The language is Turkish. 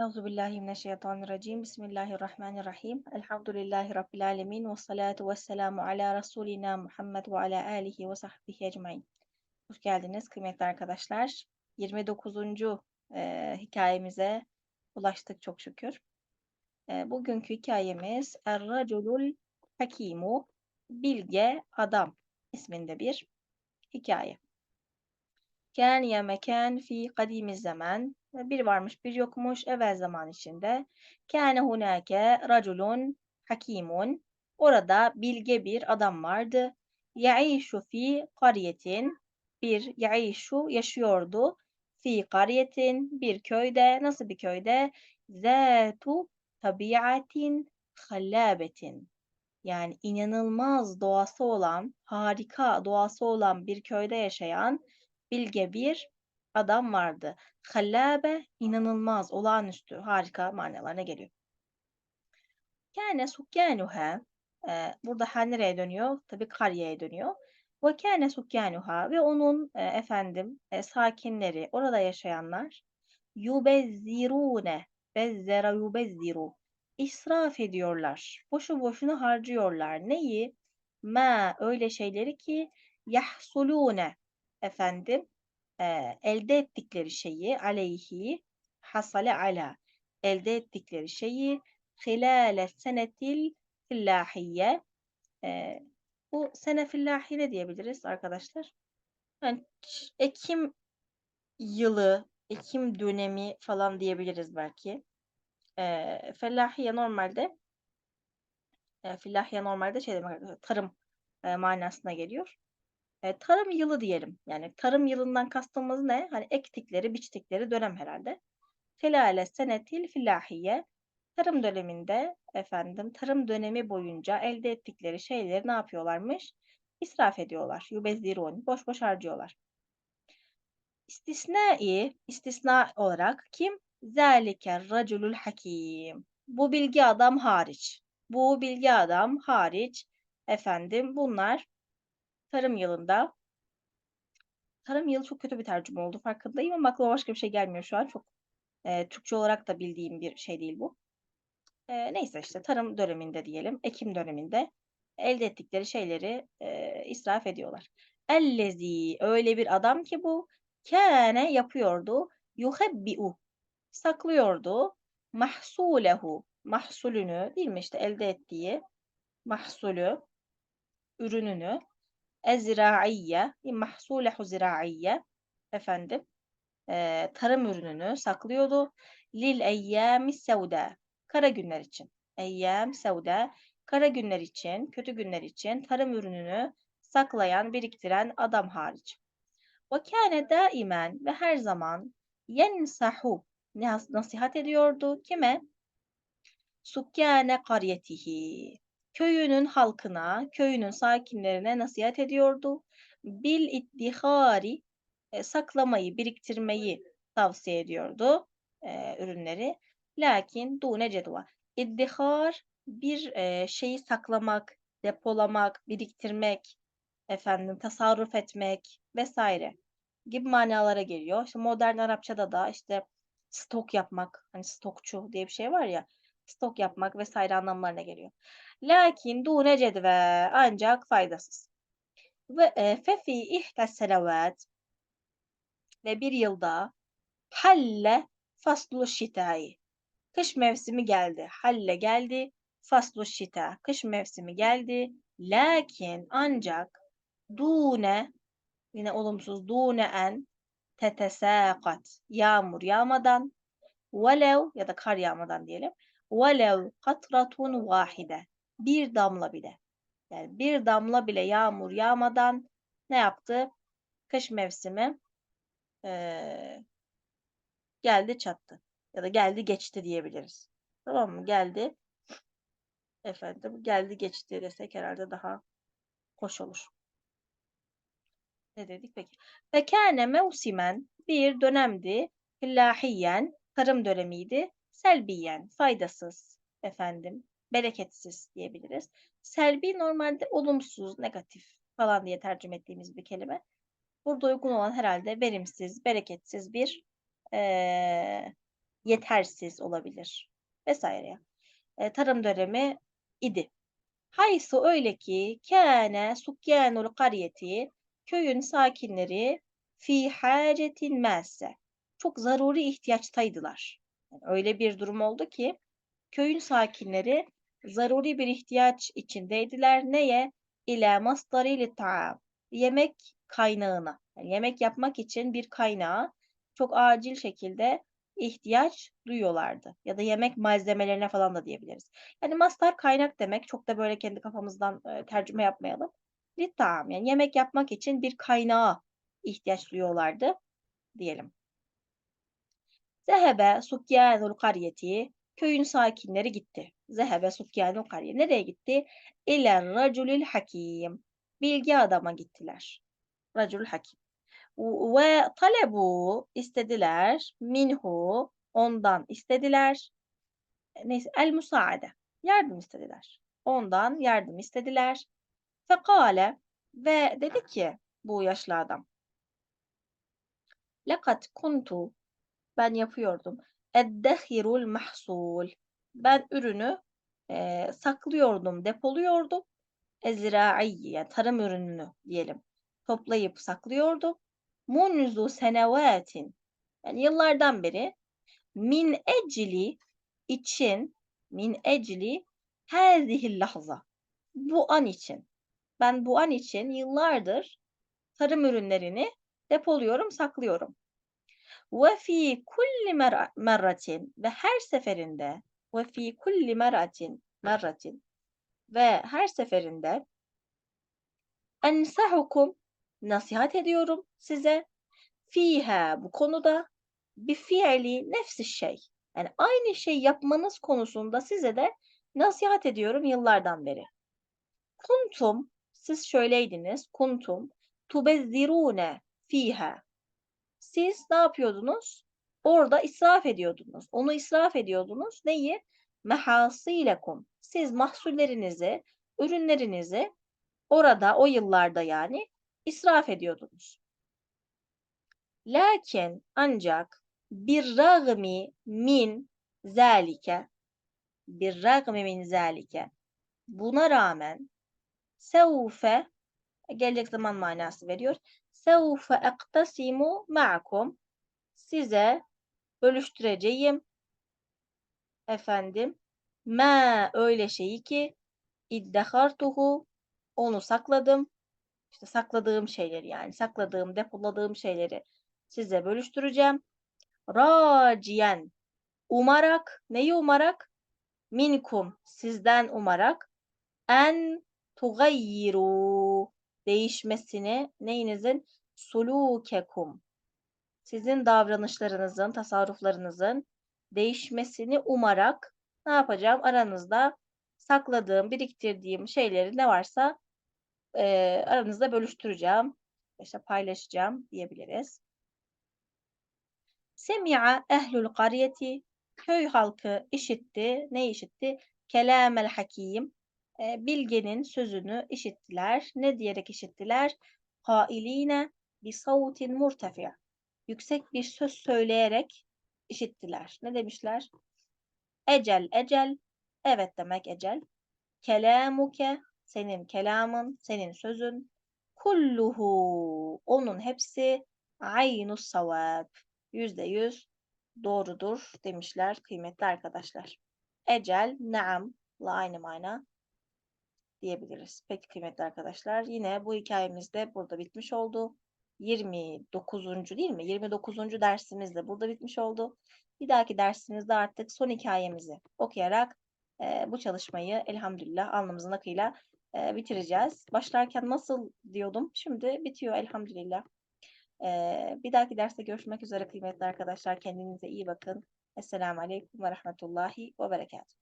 Euzu billahi mineşşeytanirracim. Bismillahirrahmanirrahim. Elhamdülillahi rabbil alamin ve salatu vesselamu ala rasulina Muhammed ve ala alihi ve sahbihi ecmaîn. Hoş geldiniz kıymetli arkadaşlar. 29. E, hikayemize ulaştık çok şükür. E, bugünkü hikayemiz Er-Raculul Hakimu Bilge Adam isminde bir hikaye. Kâniye mekan fi kadimiz zaman. Bir varmış bir yokmuş evvel zaman içinde. Kâne hunâke raculun hakimun. Orada bilge bir adam vardı. Yaişu fi kariyetin. Bir yaişu yaşıyordu. Fi kariyetin bir köyde. Nasıl bir köyde? Zâtu tabiatin hallâbetin. Yani inanılmaz doğası olan, harika doğası olan bir köyde yaşayan bilge bir adam vardı. Hallabe inanılmaz, olağanüstü, harika manalarına geliyor. Kâne sukkânuha e, burada ha nereye dönüyor? Tabii Karya'ya dönüyor. Ve kâne sukkânuha ve onun e, efendim e, sakinleri, orada yaşayanlar yubezzirûne bezzera yubezziru israf ediyorlar. Boşu boşuna harcıyorlar. Neyi? Ma öyle şeyleri ki yahsulune efendim e, elde ettikleri şeyi aleyhi hasale ala elde ettikleri şeyi hilale senetil fillahiye e, bu sene fillahi ne diyebiliriz arkadaşlar? Yani Ekim yılı, Ekim dönemi falan diyebiliriz belki. E, fellahiye normalde e, fillahiye normalde şey demek tarım e, manasına geliyor. E, tarım yılı diyelim. Yani tarım yılından kastımız ne? Hani ektikleri, biçtikleri dönem herhalde. Hilale senetil filahiye. Tarım döneminde efendim tarım dönemi boyunca elde ettikleri şeyleri ne yapıyorlarmış? İsraf ediyorlar. Yubezzirun. Boş boş harcıyorlar. İstisnai, istisna olarak kim? Zalike raculul hakim. Bu bilgi adam hariç. Bu bilgi adam hariç efendim bunlar tarım yılında tarım yılı çok kötü bir tercüme oldu farkındayım ama aklıma başka bir şey gelmiyor şu an. Çok e, Türkçe olarak da bildiğim bir şey değil bu. E, neyse işte tarım döneminde diyelim, ekim döneminde elde ettikleri şeyleri e, israf ediyorlar. Ellezi öyle bir adam ki bu kâne yapıyordu yuhebbi'u saklıyordu mahsulehu mahsulünü değil mi işte elde ettiği mahsulü ürününü ezraiye, mahsulehu ziraiye efendim e, tarım ürününü saklıyordu. Lil eyyami sevda kara günler için. Eyyam sevda kara günler için, kötü günler için tarım ürününü saklayan, biriktiren adam hariç. Ve kâne daimen ve her zaman yensahu nasihat ediyordu. Kime? Sukkâne karyetihi köyünün halkına, köyünün sakinlerine nasihat ediyordu. Bil iddihari e, saklamayı, biriktirmeyi tavsiye ediyordu e, ürünleri. Lakin dune cedva. İddihar bir e, şeyi saklamak, depolamak, biriktirmek, efendim tasarruf etmek vesaire gibi manalara geliyor. İşte modern Arapçada da işte stok yapmak, hani stokçu diye bir şey var ya, stok yapmak vesaire anlamlarına geliyor. Lakin dune cedve ancak faydasız. Ve fefi ihtes senevat ve bir yılda halle faslu şitai. Kış mevsimi geldi. Halle geldi. Faslu şita. Kış mevsimi geldi. Lakin ancak dune yine olumsuz dune en tetesakat yağmur yağmadan velev ya da kar yağmadan diyelim velev katratun vahide bir damla bile. Yani bir damla bile yağmur yağmadan ne yaptı? Kış mevsimi ee, geldi çattı. Ya da geldi geçti diyebiliriz. Tamam mı? Geldi. Efendim geldi geçti desek herhalde daha hoş olur. Ne dedik peki? Fekâne mevsimen bir dönemdi. Fillahiyen tarım dönemiydi. Selbiyen faydasız efendim bereketsiz diyebiliriz. Selbi normalde olumsuz, negatif falan diye tercüme ettiğimiz bir kelime. Burada uygun olan herhalde verimsiz, bereketsiz bir ee, yetersiz olabilir vesaire. E, tarım dönemi idi. Haysu öyle ki kâne sukyanul karyeti köyün sakinleri fi hacetin mâsse çok zaruri ihtiyaçtaydılar. Yani öyle bir durum oldu ki köyün sakinleri zaruri bir ihtiyaç içindeydiler. Neye? İlâ masdaril ta'am. Yemek kaynağına. Yani yemek yapmak için bir kaynağa çok acil şekilde ihtiyaç duyuyorlardı. Ya da yemek malzemelerine falan da diyebiliriz. Yani mastar kaynak demek. Çok da böyle kendi kafamızdan e, tercüme yapmayalım. Littam yani yemek yapmak için bir kaynağa ihtiyaç duyuyorlardı diyelim. Zehebe sukyanul karyeti köyün sakinleri gitti. Zehebe sukyanul karye nereye gitti? İler raculil hakim bilgi adama gittiler. Racul hakim. Ve talebu istediler minhu ondan istediler. Neyse el musaade yardım istediler. Ondan yardım istediler. Fekale ve dedi ki bu yaşlı adam. Lekat kuntu ben yapıyordum. Eddehirul mahsul. Ben ürünü e, saklıyordum, depoluyordum. Ezra'i yani tarım ürününü diyelim. Toplayıp saklıyordum. Munzu senevatin yani yıllardan beri min ecli için min ecli hâzihil lahza bu an için ben bu an için yıllardır tarım ürünlerini depoluyorum, saklıyorum. Ve fi kulli merratin ve her seferinde ve fi kulli merratin merratin ve her seferinde ensahukum nasihat ediyorum size fiha bu konuda bir fiili nefsi şey. Yani aynı şey yapmanız konusunda size de nasihat ediyorum yıllardan beri. Kuntum siz şöyleydiniz. Kuntum tubezzirune fiha. Siz ne yapıyordunuz? Orada israf ediyordunuz. Onu israf ediyordunuz. Neyi? Mehasilekum. Siz mahsullerinizi, ürünlerinizi orada o yıllarda yani israf ediyordunuz. Lakin ancak bir ragmi min zalike bir ragmi min zalike buna rağmen sevfe gelecek zaman manası veriyor. Sevfe ektasimu ma'akum. Size bölüştüreceğim. Efendim ma öyle şeyi ki iddehartuhu onu sakladım. İşte sakladığım şeyleri yani sakladığım depoladığım şeyleri size bölüştüreceğim. Raciyen umarak neyi umarak? Minkum sizden umarak. En tugayyiru değişmesini neyinizin sulukekum sizin davranışlarınızın, tasarruflarınızın değişmesini umarak ne yapacağım? Aranızda sakladığım, biriktirdiğim şeyleri ne varsa e, aranızda bölüştüreceğim. İşte paylaşacağım diyebiliriz. Semi'a ehlül kariyeti köy halkı işitti. Ne işitti? Kelamel hakim bilgenin sözünü işittiler. Ne diyerek işittiler? Kailine bi savtin murtefi. Yüksek bir söz söyleyerek işittiler. Ne demişler? Ecel ecel. Evet demek ecel. Kelamuke senin kelamın, senin sözün. Kulluhu onun hepsi aynus savab. Yüzde yüz doğrudur demişler kıymetli arkadaşlar. Ecel, naam, la aynı mana diyebiliriz. Peki kıymetli arkadaşlar yine bu hikayemiz de burada bitmiş oldu. 29. değil mi? 29. dersimiz de burada bitmiş oldu. Bir dahaki dersimizde artık son hikayemizi okuyarak e, bu çalışmayı elhamdülillah alnımızın akıyla e, bitireceğiz. Başlarken nasıl diyordum? Şimdi bitiyor elhamdülillah. E, bir dahaki derste görüşmek üzere kıymetli arkadaşlar. Kendinize iyi bakın. Esselamu Aleyküm ve Rahmetullahi ve Berekatuhu.